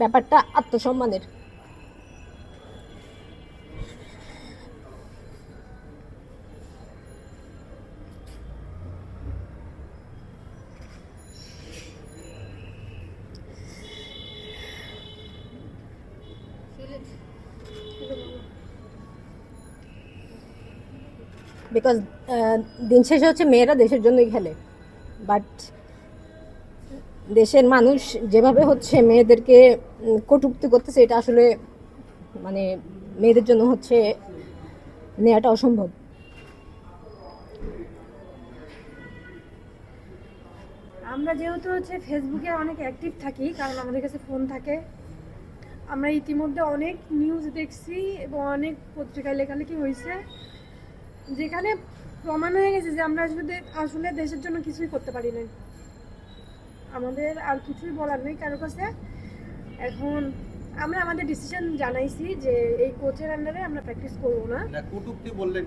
ব্যাপারটা আত্মসম্মানের। বিকজ দিন শেষে হচ্ছে মেয়েরা দেশের জন্যই খেলে। বাট দেশের মানুষ যেভাবে হচ্ছে মেয়েদেরকে কটুক্তি করতেছে, এটা আসলে মানে মেয়েদের জন্য হচ্ছে নেওয়াটা অসম্ভব। আমরা যেহেতু হচ্ছে ফেসবুকে অনেক অ্যাক্টিভ থাকি, কারণ আমাদের কাছে ফোন থাকে, আমরা ইতিমধ্যে অনেক নিউজ দেখছি এবং অনেক পত্রিকায় লেখালেখি হয়েছে, যেখানে প্রমাণ হয়ে গেছে যে আমরা আসলে আসলে দেশের জন্য কিছুই করতে পারি না আমাদের আর কিছুই বলার নেই কারোর কাছে এখন আমরা আমাদের ডিসিশন জানাইছি যে এই কোচের আন্ডারে আমরা প্র্যাকটিস করব না, কটুক্তি বললেন